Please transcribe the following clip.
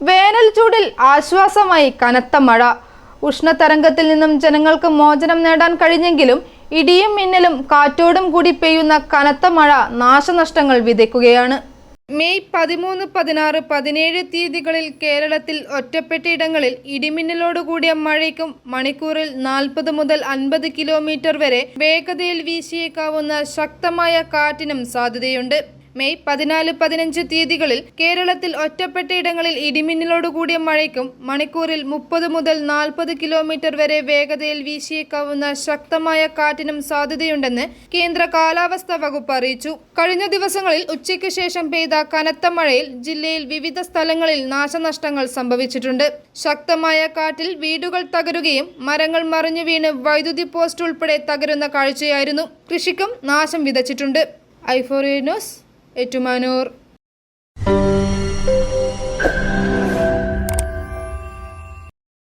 വേനൽ ചൂടിൽ ആശ്വാസമായി കനത്ത മഴ. ഉഷ്ണതരംഗത്തിൽ നിന്നും ജനങ്ങൾക്ക് മോചനം നേടാൻ കഴിഞ്ഞെങ്കിലും ഇടിയും മിന്നലും കാറ്റോടും കൂടി പെയ്യുന്ന കനത്ത മഴ നാശനഷ്ടങ്ങൾ വിതയ്ക്കുകയാണ്. മെയ് പതിമൂന്ന് പതിനാറ് പതിനേഴ് തീയതികളിൽ കേരളത്തിൽ ഒറ്റപ്പെട്ടയിടങ്ങളിൽ ഇടിമിന്നലോടുകൂടിയ മഴയ്ക്കും മണിക്കൂറിൽ നാൽപ്പത് മുതൽ അൻപത് കിലോമീറ്റർ വരെ വേഗതയിൽ വീശിയേക്കാവുന്ന ശക്തമായ കാറ്റിനും സാധ്യതയുണ്ട്. മെയ് പതിനാല് പതിനഞ്ച് തീയതികളിൽ കേരളത്തിൽ ഒറ്റപ്പെട്ടയിടങ്ങളിൽ ഇടിമിന്നലോടുകൂടിയ മഴയ്ക്കും മണിക്കൂറിൽ മുപ്പത് മുതൽ നാൽപ്പത് കിലോമീറ്റർ വരെ വേഗതയിൽ വീശിയേക്കാവുന്ന ശക്തമായ കാറ്റിനും സാധ്യതയുണ്ടെന്ന് കേന്ദ്ര കാലാവസ്ഥാ വകുപ്പ് അറിയിച്ചു. കഴിഞ്ഞ ദിവസങ്ങളിൽ ഉച്ചയ്ക്ക് ശേഷം പെയ്ത കനത്ത മഴയിൽ ജില്ലയിൽ വിവിധ സ്ഥലങ്ങളിൽ നാശനഷ്ടങ്ങൾ സംഭവിച്ചിട്ടുണ്ട്. ശക്തമായ കാറ്റിൽ വീടുകൾ തകരുകയും മരങ്ങൾ മറിഞ്ഞു വീണ് വൈദ്യുതി പോസ്റ്റ് ഉൾപ്പെടെ തകരുന്ന കാഴ്ചയായിരുന്നു. കൃഷിക്കും നാശം വിതച്ചിട്ടുണ്ട്. ഐഫോറിയ ന്യൂസ്. ഏറ്റുമാനൂർ